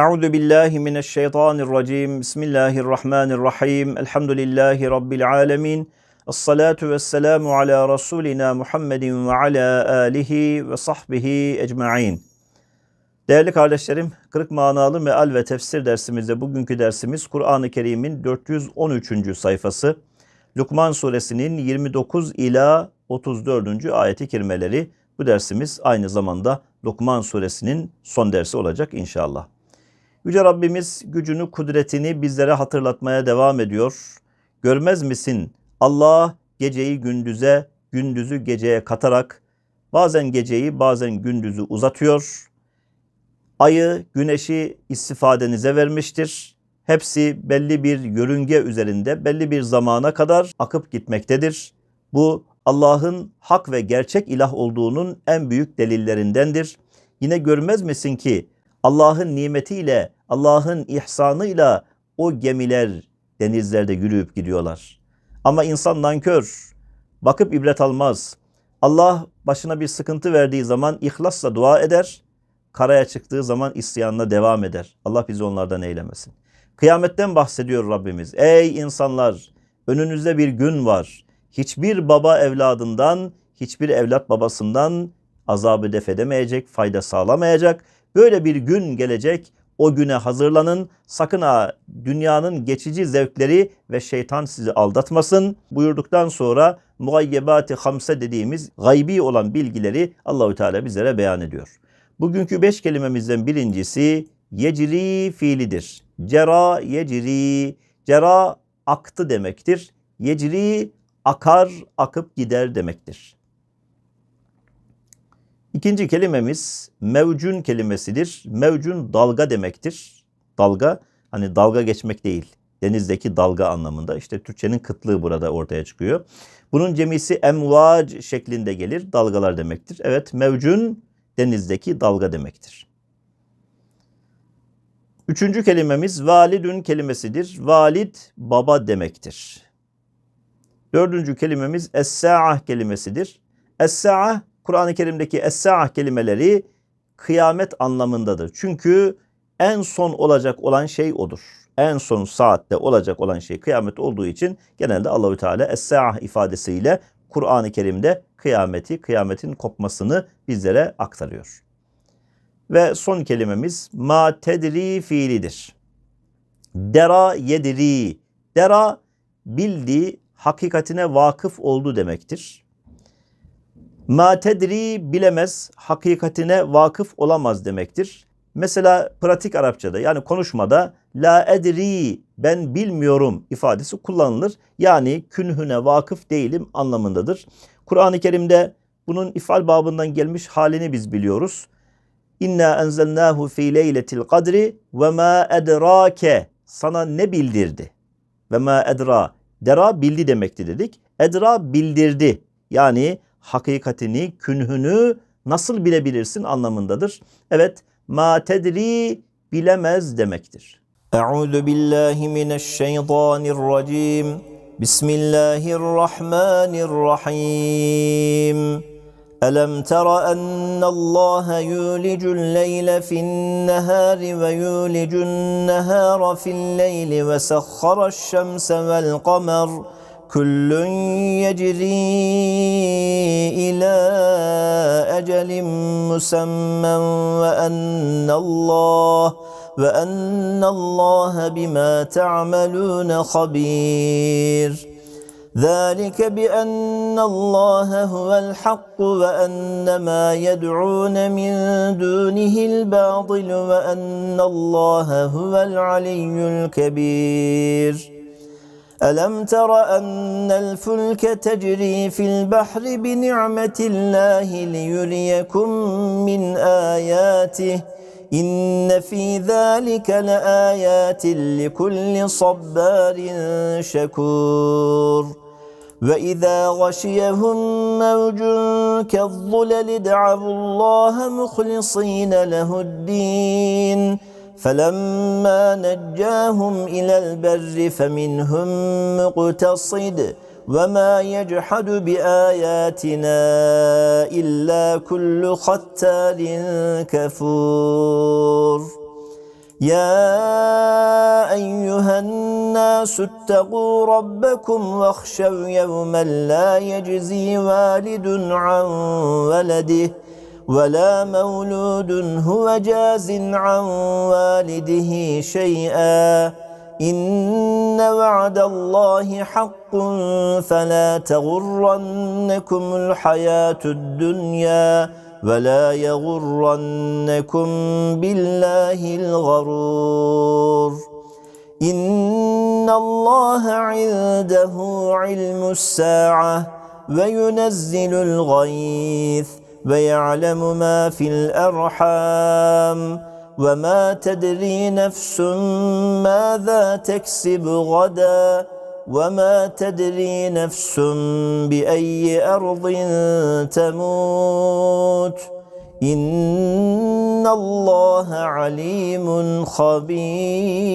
Euzu billahi mineşşeytanirracim. Bismillahirrahmanirrahim. Elhamdülillahi rabbil alamin. Essalatu vesselamu ala rasulina Muhammedin ve ala alihi ve sahbihi ecmaîn. Değerli kardeşlerim, kırık manalı meal ve tefsir dersimizde bugünkü dersimiz Kur'an-ı Kerim'in 413. sayfası. Lukman suresinin 29 ila 34. ayeti kerimeleri. Bu dersimiz aynı zamanda Lokman suresinin son dersi olacak inşallah. Yüce Rabbimiz gücünü, kudretini bizlere hatırlatmaya devam ediyor. Görmez misin? Allah geceyi gündüze, gündüzü geceye katarak bazen geceyi bazen gündüzü uzatıyor. Ayı, güneşi istifadenize vermiştir. Hepsi belli bir yörünge üzerinde belli bir zamana kadar akıp gitmektedir. Bu Allah'ın hak ve gerçek ilah olduğunun en büyük delillerindendir. Yine görmez misin ki Allah'ın nimetiyle, Allah'ın ihsanıyla o gemiler denizlerde yürüyüp gidiyorlar. Ama insan nankör, bakıp ibret almaz. Allah başına bir sıkıntı verdiği zaman ihlasla dua eder, karaya çıktığı zaman isyanına devam eder. Allah bizi onlardan eylemesin. Kıyametten bahsediyor Rabbimiz. Ey insanlar, önünüzde bir gün var. Hiçbir baba evladından, hiçbir evlat babasından azabı def edemeyecek, fayda sağlamayacak. Böyle bir gün gelecek. O güne hazırlanın. Sakın ha dünyanın geçici zevkleri ve şeytan sizi aldatmasın. Buyurduktan sonra mugayyebati hamse dediğimiz gaybi olan bilgileri Allahü Teala bizlere beyan ediyor. Bugünkü beş kelimemizden birincisi yecri fiilidir. Cera yecri. Cera aktı demektir. Yecri akar, akıp gider demektir. İkinci kelimemiz mevcun kelimesidir. Mevcun dalga demektir. Dalga hani dalga geçmek değil. Denizdeki dalga anlamında. İşte Türkçenin kıtlığı burada ortaya çıkıyor. Bunun cemisi emvac şeklinde gelir. Dalgalar demektir. Evet mevcun denizdeki dalga demektir. Üçüncü kelimemiz validün kelimesidir. Valid baba demektir. Dördüncü kelimemiz es-sa'ah kelimesidir. Es-sa'ah Kur'an-ı Kerim'deki es-sa'ah kelimeleri kıyamet anlamındadır. Çünkü en son olacak olan şey odur. En son saatte olacak olan şey kıyamet olduğu için genelde Allahü Teala es-sa'ah ifadesiyle Kur'an-ı Kerim'de kıyameti, kıyametin kopmasını bizlere aktarıyor. Ve son kelimemiz ma tedri fiilidir. Dera yedri. Dera bildiği, hakikatine vakıf oldu demektir. Ma tedri bilemez, hakikatine vakıf olamaz demektir. Mesela pratik Arapçada yani konuşmada la edri ben bilmiyorum ifadesi kullanılır. Yani künhüne vakıf değilim anlamındadır. Kur'an-ı Kerim'de bunun ifal babından gelmiş halini biz biliyoruz. İnna enzelnahu fi leyletil kadri ve ma edrake sana ne bildirdi? Ve ma edra dera bildi demekti dedik. Edra bildirdi. Yani hakikatini, künhünü nasıl bilebilirsin anlamındadır. Evet, ma tedri bilemez demektir. Euzu billahi mineşşeytanirracim. Bismillahirrahmanirrahim. ألم تر أن الله يولج الليل في النهار ويولج النهار في الليل وسخر الشمس والقمر كل يجري إلى أجل مسمى وأن الله وأن الله بما تعملون خبير. ذلك بأن الله هو الحق وأن ما يدعون من دونه الباطل وأن الله هو العلي الكبير. ألم تر أن الفلك تجري في البحر بنعمة الله ليريكم من آياته؟ إن في ذلك لآيات لكل صبار شكور. وإذا غشيهم موج كالظلل دعوا الله مخلصين له الدين. فلما نجاهم إلى البر فمنهم مقتصد وما يجحد بآياتنا إلا كل ختار كفور. يا أيها الناس اتقوا ربكم واخشوا يوما لا يجزي والد عن ولده ولا مولود هو جاز عن والده شيئا. إن وعد الله حق فلا تغرنكم الحياة الدنيا ولا يغرنكم بالله الغرور. إن الله عنده علم الساعة وينزل الغيث. ويعلم ما في الأرحام وما تدري نفس ماذا تكسب غدا وما تدري نفس بأي أرض تموت إن الله عليم خبير.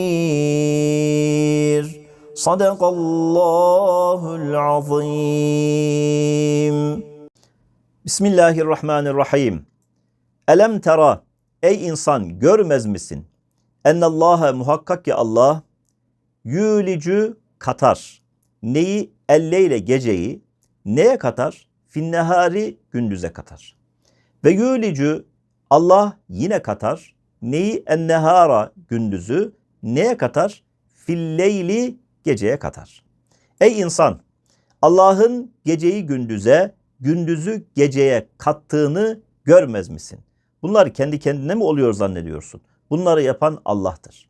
صدق الله العظيم. Bismillahirrahmanirrahim. Elem tera ey insan görmez misin? Ennallâhe muhakkak ki Allah yülicü katar. Neyi? Elleyle geceyi. Neye katar? Finnehari gündüze katar. Ve yülicü Allah yine katar. Neyi? Ennehara gündüzü. Neye katar? Filleyli geceye katar. Ey insan! Allah'ın geceyi gündüze, gündüzü geceye kattığını görmez misin? Bunlar kendi kendine mi oluyor zannediyorsun? Bunları yapan Allah'tır.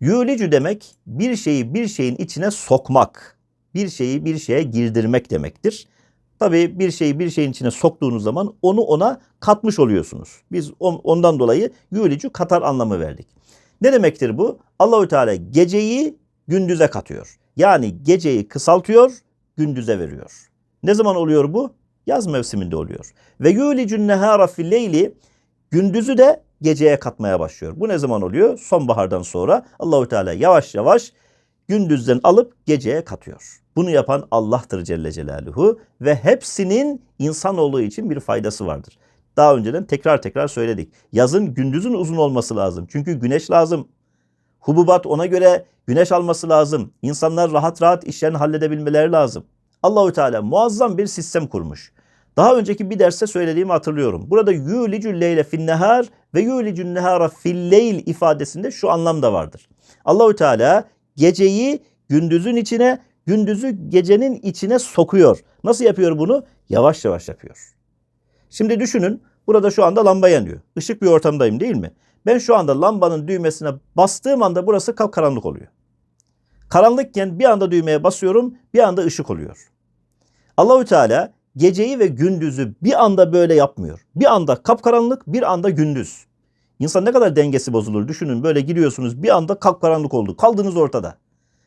Yülicü demek bir şeyi bir şeyin içine sokmak, bir şeyi bir şeye girdirmek demektir. Tabii bir şeyi bir şeyin içine soktuğunuz zaman onu ona katmış oluyorsunuz. Biz ondan dolayı yülicü katar anlamı verdik. Ne demektir bu? Allahü Teala geceyi gündüze katıyor. Yani geceyi kısaltıyor, gündüze veriyor. Ne zaman oluyor bu? Yaz mevsiminde oluyor. Ve yulicun nehara fil leyli gündüzü de geceye katmaya başlıyor. Bu ne zaman oluyor? Sonbahardan sonra Allahü Teala yavaş yavaş gündüzden alıp geceye katıyor. Bunu yapan Allah'tır Celle Celaluhu ve hepsinin insanoğlu için bir faydası vardır. Daha önceden tekrar tekrar söyledik. Yazın gündüzün uzun olması lazım. Çünkü güneş lazım. Hububat ona göre güneş alması lazım. İnsanlar rahat rahat işlerini halledebilmeleri lazım. Allahü Teala muazzam bir sistem kurmuş. Daha önceki bir derste söylediğimi hatırlıyorum. Burada yulicül leyle fin ve yulicül nehara fil leyl ifadesinde şu anlam da vardır. Allahü Teala geceyi gündüzün içine, gündüzü gecenin içine sokuyor. Nasıl yapıyor bunu? Yavaş yavaş yapıyor. Şimdi düşünün burada şu anda lamba yanıyor. Işık bir ortamdayım değil mi? Ben şu anda lambanın düğmesine bastığım anda burası kapkaranlık oluyor. Karanlıkken bir anda düğmeye basıyorum, bir anda ışık oluyor. Allahü Teala geceyi ve gündüzü bir anda böyle yapmıyor. Bir anda kapkaranlık, bir anda gündüz. İnsan ne kadar dengesi bozulur düşünün böyle giriyorsunuz bir anda kapkaranlık oldu. Kaldınız ortada.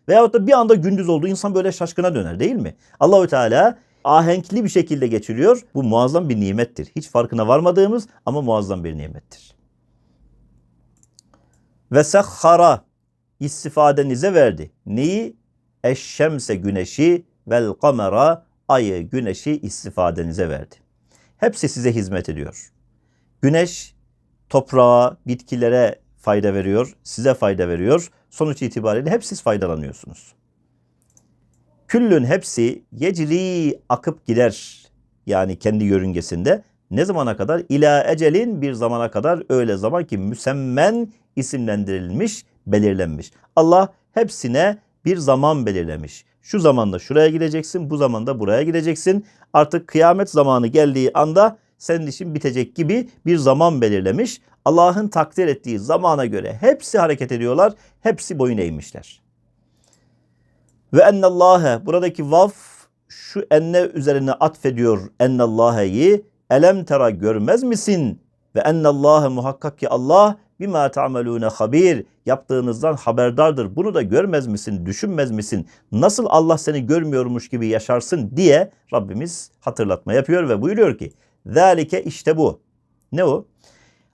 Veyahut da bir anda gündüz oldu. insan böyle şaşkına döner değil mi? Allahü Teala ahenkli bir şekilde geçiriyor. Bu muazzam bir nimettir. Hiç farkına varmadığımız ama muazzam bir nimettir. Ve sehhara istifadenize verdi. Neyi? Eşşemse güneşi vel kamera ayı, güneşi istifadenize verdi. Hepsi size hizmet ediyor. Güneş toprağa, bitkilere fayda veriyor, size fayda veriyor. Sonuç itibariyle hep siz faydalanıyorsunuz. Küllün hepsi yecri akıp gider. Yani kendi yörüngesinde. Ne zamana kadar? İla ecelin bir zamana kadar öyle zaman ki müsemmen isimlendirilmiş, belirlenmiş. Allah hepsine bir zaman belirlemiş. Şu zamanda şuraya gideceksin, bu zamanda buraya gideceksin. Artık kıyamet zamanı geldiği anda senin işin bitecek gibi bir zaman belirlemiş. Allah'ın takdir ettiği zamana göre hepsi hareket ediyorlar, hepsi boyun eğmişler. Ve ennallâhe buradaki vav şu enne üzerine atfediyor ennallâhe'yi. Elem tera görmez misin? Ve ennallâhe muhakkak ki Allah bima ta'melune habir. Yaptığınızdan haberdardır. Bunu da görmez misin, düşünmez misin? Nasıl Allah seni görmüyormuş gibi yaşarsın diye Rabbimiz hatırlatma yapıyor ve buyuruyor ki Zalike işte bu. Ne o?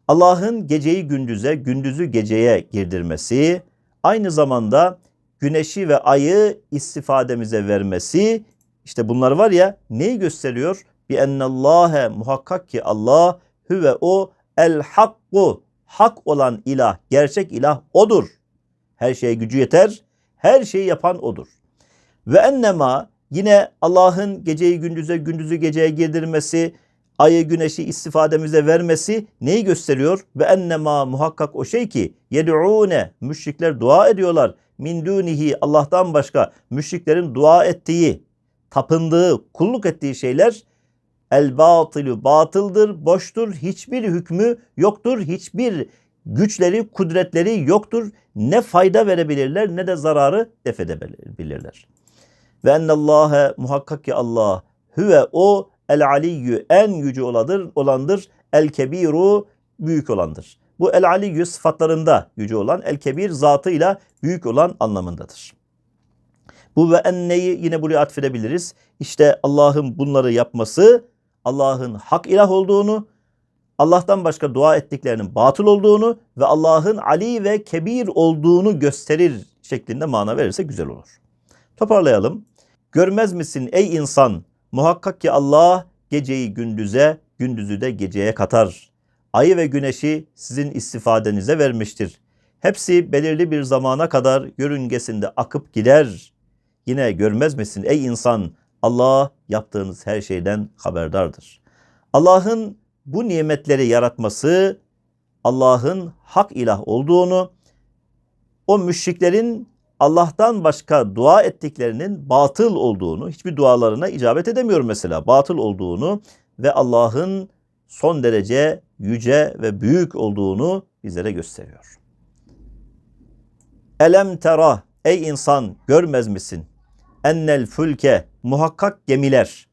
Allah'ın geceyi gündüze, gündüzü geceye girdirmesi, aynı zamanda güneşi ve ayı istifademize vermesi, işte bunlar var ya neyi gösteriyor? Bi ennallâhe muhakkak ki Allah hüve o el hakku hak olan ilah, gerçek ilah odur. Her şeye gücü yeter, her şeyi yapan odur. Ve ennema yine Allah'ın geceyi gündüze, gündüzü geceye girdirmesi, ayı güneşi istifademize vermesi neyi gösteriyor? Ve ennema muhakkak o şey ki yed'une müşrikler dua ediyorlar. Min dunihi Allah'tan başka müşriklerin dua ettiği, tapındığı, kulluk ettiği şeyler el batılu batıldır, boştur, hiçbir hükmü yoktur, hiçbir güçleri, kudretleri yoktur. Ne fayda verebilirler ne de zararı def edebilirler. Ve ennallâhe muhakkak ki Allah hüve o el aliyyü en yüce oladır, olandır. El kebiru büyük olandır. Bu el aliyyü sıfatlarında yüce olan el kebir zatıyla büyük olan anlamındadır. Bu ve enneyi yine buraya atfedebiliriz. İşte Allah'ın bunları yapması Allah'ın hak ilah olduğunu, Allah'tan başka dua ettiklerinin batıl olduğunu ve Allah'ın Ali ve Kebir olduğunu gösterir şeklinde mana verirse güzel olur. Toparlayalım. Görmez misin ey insan muhakkak ki Allah geceyi gündüze, gündüzü de geceye katar. Ayı ve güneşi sizin istifadenize vermiştir. Hepsi belirli bir zamana kadar yörüngesinde akıp gider. Yine görmez misin ey insan Allah yaptığınız her şeyden haberdardır. Allah'ın bu nimetleri yaratması Allah'ın hak ilah olduğunu, o müşriklerin Allah'tan başka dua ettiklerinin batıl olduğunu, hiçbir dualarına icabet edemiyor mesela, batıl olduğunu ve Allah'ın son derece yüce ve büyük olduğunu bizlere gösteriyor. Elem tera ey insan görmez misin? Ennel fülke muhakkak gemiler.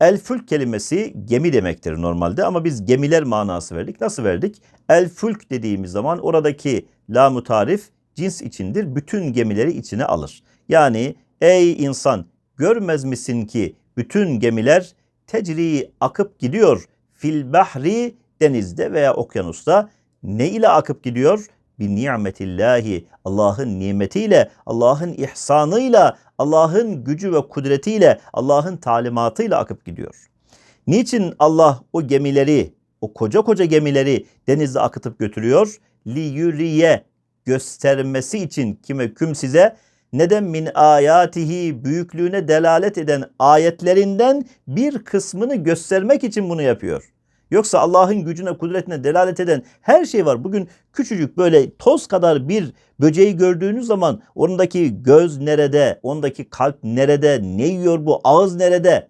El fülk kelimesi gemi demektir normalde ama biz gemiler manası verdik. Nasıl verdik? El fülk dediğimiz zaman oradaki la tarif cins içindir. Bütün gemileri içine alır. Yani ey insan görmez misin ki bütün gemiler tecri akıp gidiyor fil bahri denizde veya okyanusta ne ile akıp gidiyor? Bir nimetillahi Allah'ın nimetiyle, Allah'ın ihsanıyla, Allah'ın gücü ve kudretiyle, Allah'ın talimatıyla akıp gidiyor. Niçin Allah o gemileri, o koca koca gemileri denizde akıtıp götürüyor? Li yuriye göstermesi için kime küm size neden min ayatihi büyüklüğüne delalet eden ayetlerinden bir kısmını göstermek için bunu yapıyor. Yoksa Allah'ın gücüne, kudretine delalet eden her şey var. Bugün küçücük böyle toz kadar bir böceği gördüğünüz zaman ondaki göz nerede, ondaki kalp nerede, ne yiyor bu, ağız nerede?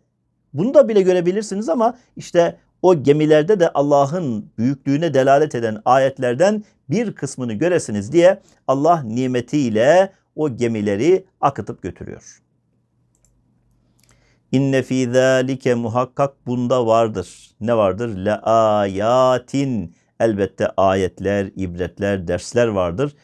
Bunu da bile görebilirsiniz ama işte o gemilerde de Allah'ın büyüklüğüne delalet eden ayetlerden bir kısmını göresiniz diye Allah nimetiyle o gemileri akıtıp götürüyor. İnne fî zâlike muhakkak bunda vardır. Ne vardır? Le ayatin. Elbette ayetler, ibretler, dersler vardır.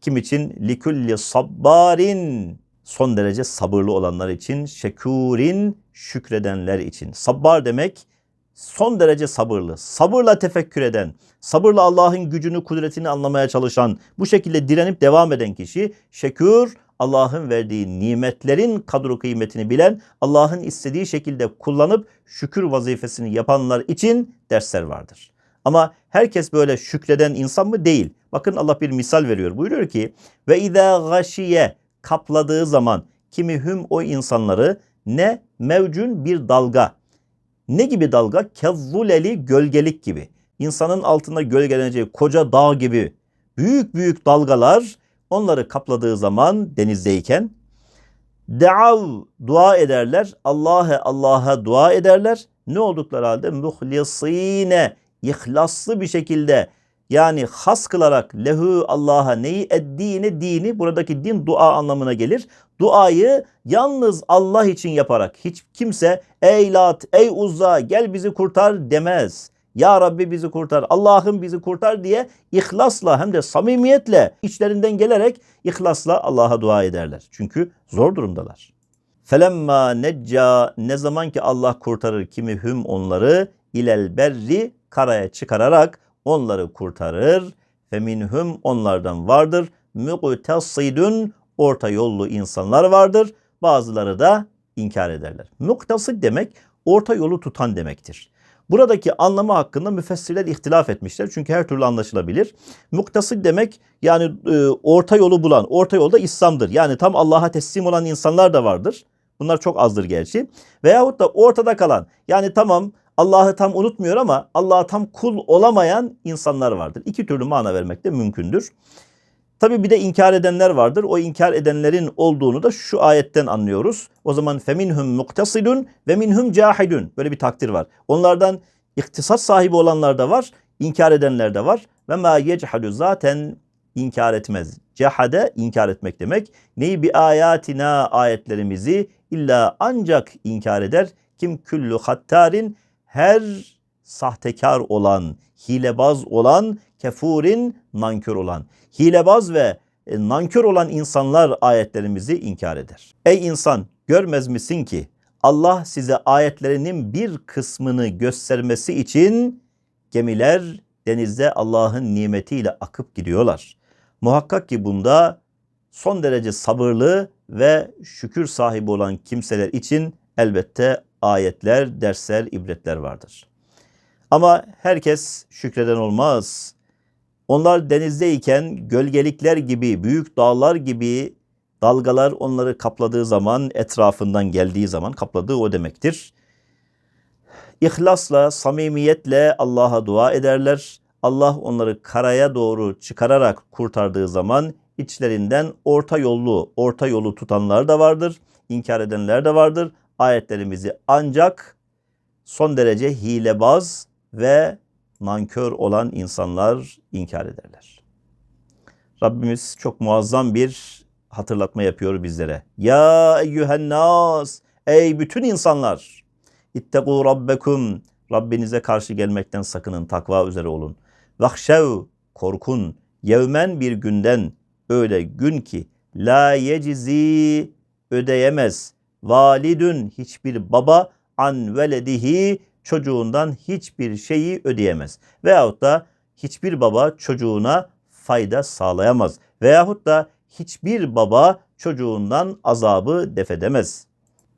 Kim için? Likulli sabbarin. Son derece sabırlı olanlar için. Şekurin, şükredenler için. Sabbar demek son derece sabırlı, sabırla tefekkür eden, sabırla Allah'ın gücünü, kudretini anlamaya çalışan, bu şekilde direnip devam eden kişi şekür, Allah'ın verdiği nimetlerin kadro kıymetini bilen, Allah'ın istediği şekilde kullanıp şükür vazifesini yapanlar için dersler vardır. Ama herkes böyle şükreden insan mı? Değil. Bakın Allah bir misal veriyor. Buyuruyor ki ve izâ gâşiye kapladığı zaman kimi hüm o insanları ne mevcun bir dalga. Ne gibi dalga? Kezzuleli gölgelik gibi. İnsanın altında gölgeleneceği koca dağ gibi büyük büyük dalgalar onları kapladığı zaman denizdeyken deav dua ederler. Allah'a Allah'a dua ederler. Ne oldukları halde muhlisine ihlaslı bir şekilde yani has kılarak lehu Allah'a neyi ettiğini dini buradaki din dua anlamına gelir. Duayı yalnız Allah için yaparak hiç kimse ey Lat, ey Uzza gel bizi kurtar demez. Ya Rabbi bizi kurtar, Allah'ım bizi kurtar diye ihlasla hem de samimiyetle içlerinden gelerek ihlasla Allah'a dua ederler. Çünkü zor durumdalar. Felemma necca ne zaman ki Allah kurtarır kimi hüm onları ilel berri karaya çıkararak onları kurtarır. Feminhum onlardan vardır. Muqtasidun orta yollu insanlar vardır. Bazıları da inkar ederler. Muktasid demek orta yolu tutan demektir. Buradaki anlamı hakkında müfessirler ihtilaf etmişler. Çünkü her türlü anlaşılabilir. Muktasid demek yani e, orta yolu bulan, orta yolda İslam'dır. Yani tam Allah'a teslim olan insanlar da vardır. Bunlar çok azdır gerçi. Veyahut da ortada kalan yani tamam Allah'ı tam unutmuyor ama Allah'a tam kul olamayan insanlar vardır. İki türlü mana vermek de mümkündür. Tabi bir de inkar edenler vardır. O inkar edenlerin olduğunu da şu ayetten anlıyoruz. O zaman feminhum muktasidun ve minhum cahidun. Böyle bir takdir var. Onlardan iktisat sahibi olanlar da var, inkar edenler de var. Ve ma yechadu zaten inkar etmez. Cehade inkar etmek demek. Neyi bir ayatina ayetlerimizi illa ancak inkar eder. Kim küllü hattarin her sahtekar olan, hilebaz olan, kefurin nankör olan. Hilebaz ve e, nankör olan insanlar ayetlerimizi inkar eder. Ey insan görmez misin ki Allah size ayetlerinin bir kısmını göstermesi için gemiler denizde Allah'ın nimetiyle akıp gidiyorlar. Muhakkak ki bunda son derece sabırlı ve şükür sahibi olan kimseler için elbette ayetler, dersler, ibretler vardır. Ama herkes şükreden olmaz. Onlar denizdeyken gölgelikler gibi, büyük dağlar gibi dalgalar onları kapladığı zaman, etrafından geldiği zaman kapladığı o demektir. İhlasla, samimiyetle Allah'a dua ederler. Allah onları karaya doğru çıkararak kurtardığı zaman içlerinden orta yollu, orta yolu tutanlar da vardır. inkar edenler de vardır. Ayetlerimizi ancak son derece hilebaz ve nankör olan insanlar inkar ederler. Rabbimiz çok muazzam bir hatırlatma yapıyor bizlere. Ya eyyühen nas, ey bütün insanlar, ittegû rabbekum, Rabbinize karşı gelmekten sakının, takva üzere olun. Vahşev, korkun, yevmen bir günden, öyle gün ki, la yecizi, ödeyemez, validün, hiçbir baba, an veledihi, çocuğundan hiçbir şeyi ödeyemez. Veyahut da hiçbir baba çocuğuna fayda sağlayamaz. Veyahut da hiçbir baba çocuğundan azabı defedemez.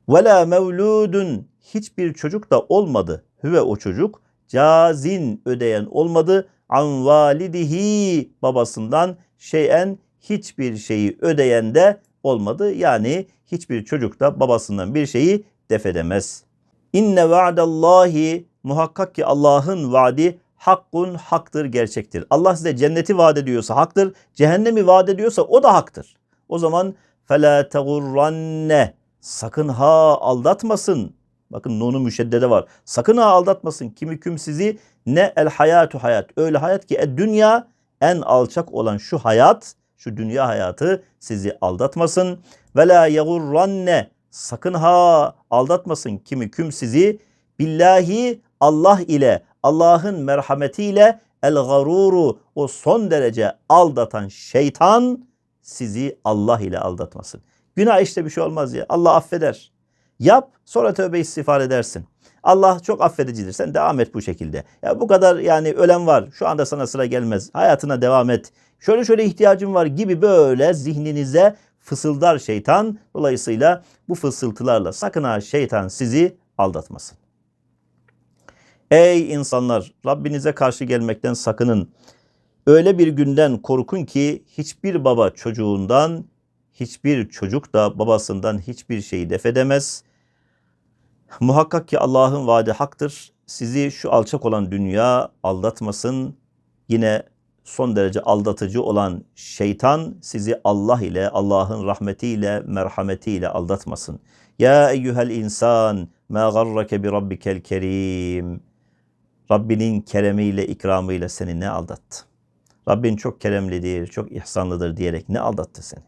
Vela mevludun hiçbir çocuk da olmadı. Hüve o çocuk cazin ödeyen olmadı. An validihi babasından şeyen hiçbir şeyi ödeyen de olmadı. Yani hiçbir çocuk da babasından bir şeyi defedemez. İnne va'dallahi muhakkak ki Allah'ın vaadi hakkun haktır, gerçektir. Allah size cenneti vaat ediyorsa haktır, cehennemi vaat ediyorsa o da haktır. O zaman fela tegurranne sakın ha aldatmasın. Bakın nunu müşeddede var. Sakın ha aldatmasın. Kimi küm sizi ne el hayatu hayat. Öyle hayat ki e dünya en alçak olan şu hayat, şu dünya hayatı sizi aldatmasın. Ve la yegurranne sakın ha aldatmasın kimi küm sizi billahi Allah ile Allah'ın merhametiyle el garuru o son derece aldatan şeytan sizi Allah ile aldatmasın. Günah işte bir şey olmaz ya. Allah affeder. Yap sonra tövbe istiğfar edersin. Allah çok affedicidir. Sen devam et bu şekilde. Ya bu kadar yani ölen var. Şu anda sana sıra gelmez. Hayatına devam et. Şöyle şöyle ihtiyacım var gibi böyle zihninize fısıldar şeytan. Dolayısıyla bu fısıltılarla sakın ha şeytan sizi aldatmasın. Ey insanlar Rabbinize karşı gelmekten sakının. Öyle bir günden korkun ki hiçbir baba çocuğundan, hiçbir çocuk da babasından hiçbir şeyi defedemez. Muhakkak ki Allah'ın vaadi haktır. Sizi şu alçak olan dünya aldatmasın. Yine son derece aldatıcı olan şeytan sizi Allah ile, Allah'ın rahmetiyle, merhametiyle aldatmasın. Ya eyyuhel insan, ma garrake bi rabbikel kerim. Rabbinin keremiyle, ikramıyla seni ne aldattı? Rabbin çok keremlidir, çok ihsanlıdır diyerek ne aldattı seni?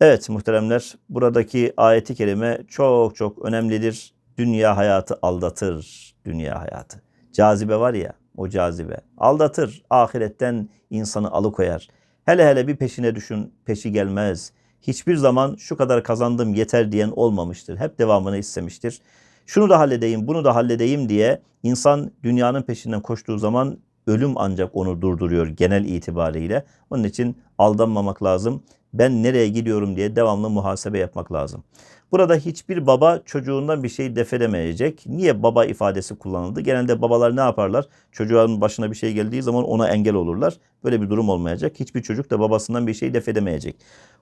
Evet muhteremler, buradaki ayeti kerime çok çok önemlidir. Dünya hayatı aldatır, dünya hayatı. Cazibe var ya, o cazibe. Aldatır, ahiretten insanı alıkoyar. Hele hele bir peşine düşün, peşi gelmez. Hiçbir zaman şu kadar kazandım yeter diyen olmamıştır. Hep devamını istemiştir. Şunu da halledeyim, bunu da halledeyim diye insan dünyanın peşinden koştuğu zaman ölüm ancak onu durduruyor genel itibariyle. Onun için aldanmamak lazım. Ben nereye gidiyorum diye devamlı muhasebe yapmak lazım. Burada hiçbir baba çocuğundan bir şey defedemeyecek. Niye baba ifadesi kullanıldı? Genelde babalar ne yaparlar? Çocuğun başına bir şey geldiği zaman ona engel olurlar. Böyle bir durum olmayacak. Hiçbir çocuk da babasından bir şey defedemeyecek.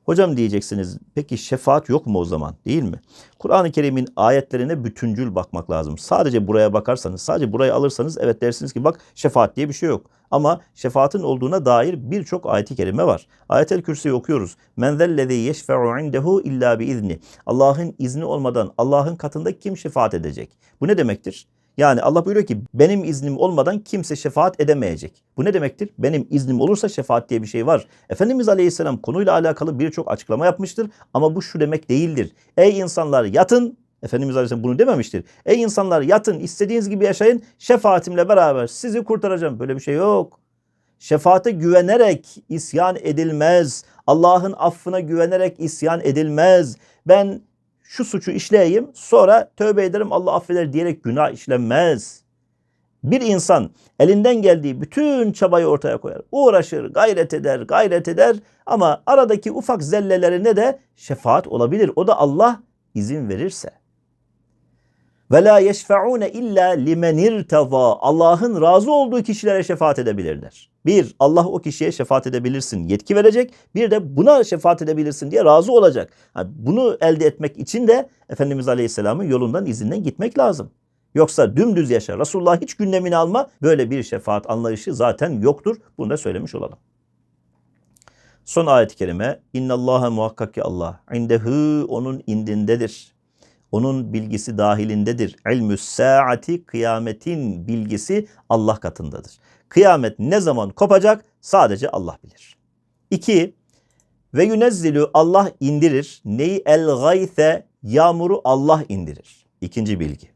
Hocam diyeceksiniz peki şefaat yok mu o zaman değil mi? Kur'an-ı Kerim'in ayetlerine bütüncül bakmak lazım. Sadece buraya bakarsanız, sadece burayı alırsanız evet dersiniz ki bak şefaat diye bir şey yok. Ama şefaatin olduğuna dair birçok ayet-i kerime var. Ayet-el Kürsi'yi okuyoruz. Men zellezî yeşfe'u indehu illa bi izni. Allah'ın izni olmadan Allah'ın katında kim şefaat edecek? Bu ne demektir? Yani Allah buyuruyor ki benim iznim olmadan kimse şefaat edemeyecek. Bu ne demektir? Benim iznim olursa şefaat diye bir şey var. Efendimiz Aleyhisselam konuyla alakalı birçok açıklama yapmıştır ama bu şu demek değildir. Ey insanlar yatın Efendimiz Aleyhisselam bunu dememiştir. Ey insanlar yatın istediğiniz gibi yaşayın şefaatimle beraber sizi kurtaracağım. Böyle bir şey yok. Şefaate güvenerek isyan edilmez. Allah'ın affına güvenerek isyan edilmez. Ben şu suçu işleyeyim sonra tövbe ederim Allah affeder diyerek günah işlenmez. Bir insan elinden geldiği bütün çabayı ortaya koyar. Uğraşır, gayret eder, gayret eder ama aradaki ufak zellelerine de şefaat olabilir. O da Allah izin verirse. Ve la yeşfe'une illa limen irteza. Allah'ın razı olduğu kişilere şefaat edebilirler. Bir, Allah o kişiye şefaat edebilirsin yetki verecek. Bir de buna şefaat edebilirsin diye razı olacak. Yani bunu elde etmek için de Efendimiz Aleyhisselam'ın yolundan izinden gitmek lazım. Yoksa dümdüz yaşa. Resulullah hiç gündemini alma. Böyle bir şefaat anlayışı zaten yoktur. Bunu da söylemiş olalım. Son ayet-i kerime. İnnallâhe muhakkak ki Allah. İndehu onun indindedir. Onun bilgisi dahilindedir. İlmü saati kıyametin bilgisi Allah katındadır. Kıyamet ne zaman kopacak sadece Allah bilir. İki, ve yunezzilu Allah indirir. Neyi el gayse yağmuru Allah indirir. İkinci bilgi.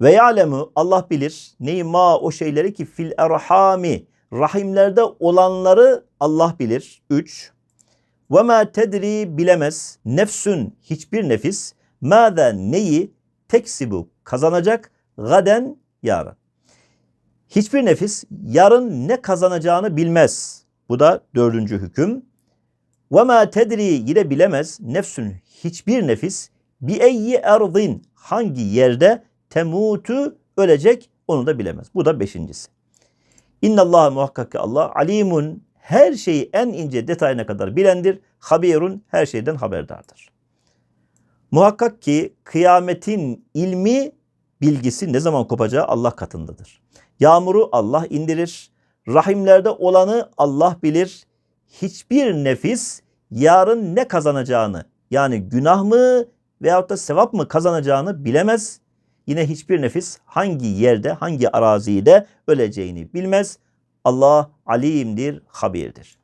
Ve ya'lemu Allah bilir. Neyi ma o şeyleri ki fil erhami rahimlerde olanları Allah bilir. Üç. Ve ma tedri bilemez. Nefsün hiçbir nefis. Mâze neyi teksibu kazanacak gaden yarın. Hiçbir nefis yarın ne kazanacağını bilmez. Bu da dördüncü hüküm. Ve ma tedri yine bilemez. Nefsün hiçbir nefis bi eyyi erdin hangi yerde temutu ölecek onu da bilemez. Bu da beşincisi. İnna Allah muhakkak ki Allah alimun her şeyi en ince detayına kadar bilendir. Habirun her şeyden haberdardır. Muhakkak ki kıyametin ilmi bilgisi ne zaman kopacağı Allah katındadır. Yağmuru Allah indirir. Rahimlerde olanı Allah bilir. Hiçbir nefis yarın ne kazanacağını yani günah mı veyahut da sevap mı kazanacağını bilemez. Yine hiçbir nefis hangi yerde, hangi arazide öleceğini bilmez. Allah alimdir, habirdir.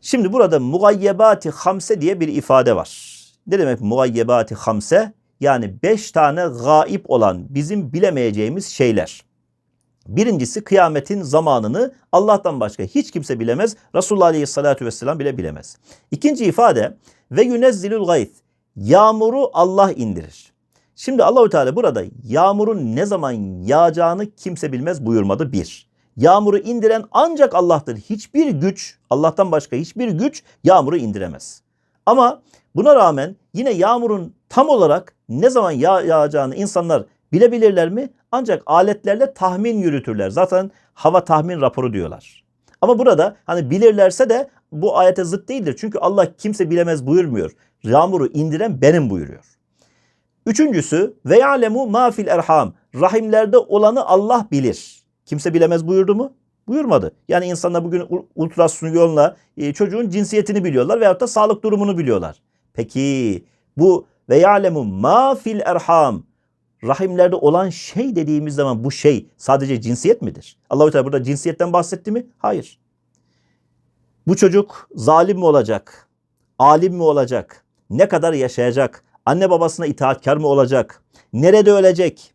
Şimdi burada mugayyebati hamse diye bir ifade var. Ne demek mugayyebati hamse? Yani beş tane gaip olan bizim bilemeyeceğimiz şeyler. Birincisi kıyametin zamanını Allah'tan başka hiç kimse bilemez. Resulullah Aleyhisselatü Vesselam bile bilemez. İkinci ifade ve yünezzilül gayth. Yağmuru Allah indirir. Şimdi Allahü Teala burada yağmurun ne zaman yağacağını kimse bilmez buyurmadı bir. Yağmuru indiren ancak Allah'tır. Hiçbir güç, Allah'tan başka hiçbir güç yağmuru indiremez. Ama buna rağmen yine yağmurun tam olarak ne zaman yağ yağacağını insanlar bilebilirler mi? Ancak aletlerle tahmin yürütürler. Zaten hava tahmin raporu diyorlar. Ama burada hani bilirlerse de bu ayete zıt değildir. Çünkü Allah kimse bilemez buyurmuyor. Yağmuru indiren benim buyuruyor. Üçüncüsü ve ya'lemu ma fil erham. Rahimlerde olanı Allah bilir. Kimse bilemez buyurdu mu? Buyurmadı. Yani insanlar bugün ultrasyonla e, çocuğun cinsiyetini biliyorlar veyahut da sağlık durumunu biliyorlar. Peki bu ve ya'lemu ma fil erham rahimlerde olan şey dediğimiz zaman bu şey sadece cinsiyet midir? Allahü Teala burada cinsiyetten bahsetti mi? Hayır. Bu çocuk zalim mi olacak? Alim mi olacak? Ne kadar yaşayacak? Anne babasına itaatkar mı olacak? Nerede ölecek?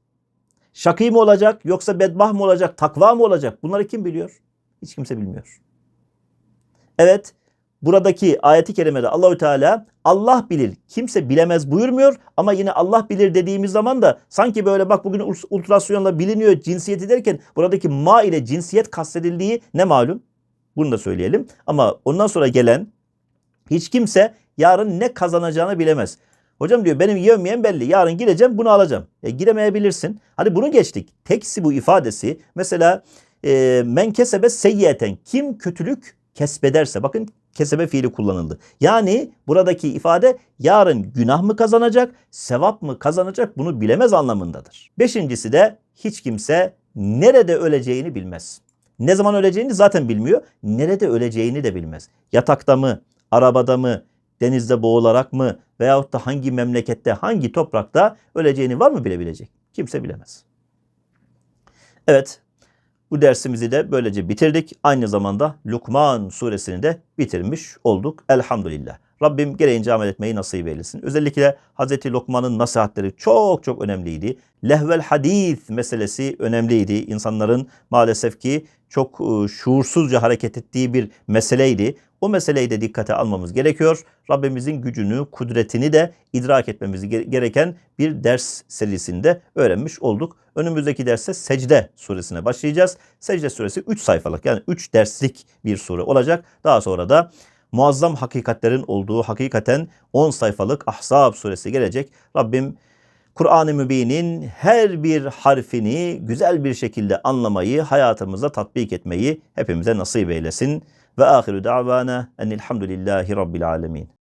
Şakî mi olacak yoksa bedbah mı olacak? Takva mı olacak? Bunları kim biliyor? Hiç kimse bilmiyor. Evet, buradaki ayeti kerimede Allahü Teala Allah bilir, kimse bilemez buyurmuyor ama yine Allah bilir dediğimiz zaman da sanki böyle bak bugün ultrasyonla biliniyor cinsiyeti derken buradaki ma ile cinsiyet kastedildiği ne malum? Bunu da söyleyelim. Ama ondan sonra gelen hiç kimse yarın ne kazanacağını bilemez. Hocam diyor benim yevmiyem belli. Yarın gireceğim bunu alacağım. E, giremeyebilirsin. Hadi bunu geçtik. Teksi bu ifadesi mesela e, men kesebe seyyiyeten kim kötülük kesbederse bakın kesebe fiili kullanıldı. Yani buradaki ifade yarın günah mı kazanacak, sevap mı kazanacak bunu bilemez anlamındadır. Beşincisi de hiç kimse nerede öleceğini bilmez. Ne zaman öleceğini zaten bilmiyor. Nerede öleceğini de bilmez. Yatakta mı, arabada mı, denizde boğularak mı veyahut da hangi memlekette, hangi toprakta öleceğini var mı bilebilecek? Kimse bilemez. Evet, bu dersimizi de böylece bitirdik. Aynı zamanda Lukman suresini de bitirmiş olduk. Elhamdülillah. Rabbim gereğince amel etmeyi nasip eylesin. Özellikle Hazreti Lokman'ın nasihatleri çok çok önemliydi. Lehvel hadis meselesi önemliydi. İnsanların maalesef ki çok e, şuursuzca hareket ettiği bir meseleydi. O meseleyi de dikkate almamız gerekiyor. Rabbimizin gücünü, kudretini de idrak etmemiz ge- gereken bir ders serisinde öğrenmiş olduk. Önümüzdeki derste Secde suresine başlayacağız. Secde suresi 3 sayfalık yani 3 derslik bir sure olacak. Daha sonra da muazzam hakikatlerin olduğu hakikaten 10 sayfalık Ahzab suresi gelecek. Rabbim Kur'an-ı Mübin'in her bir harfini güzel bir şekilde anlamayı, hayatımıza tatbik etmeyi hepimize nasip eylesin. Ve ahiru davana enilhamdülillahi rabbil alemin.